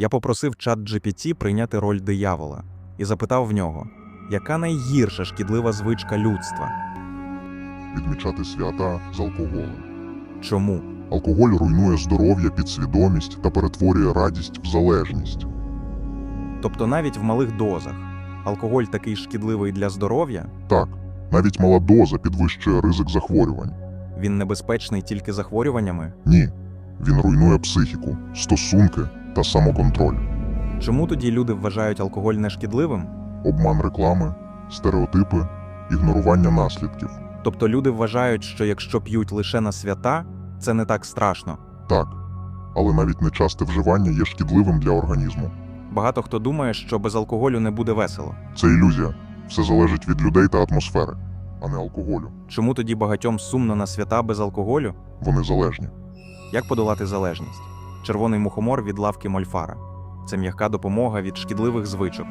Я попросив чат GPT прийняти роль диявола і запитав в нього, яка найгірша шкідлива звичка людства? Відмічати свята з алкоголем. Чому? Алкоголь руйнує здоров'я, підсвідомість та перетворює радість в залежність. Тобто навіть в малих дозах алкоголь такий шкідливий для здоров'я, Так, навіть мала доза підвищує ризик захворювань. він небезпечний тільки захворюваннями. Ні, він руйнує психіку, стосунки та самоконтроль. Чому тоді люди вважають алкоголь нешкідливим? Обман реклами, стереотипи, ігнорування наслідків. Тобто люди вважають, що якщо п'ють лише на свята, це не так страшно. Так, але навіть нечасте вживання є шкідливим для організму. Багато хто думає, що без алкоголю не буде весело. Це ілюзія. Все залежить від людей та атмосфери, а не алкоголю. Чому тоді багатьом сумно на свята без алкоголю? Вони залежні. Як подолати залежність? Червоний мухомор від лавки Мольфара. Це м'яка допомога від шкідливих звичок.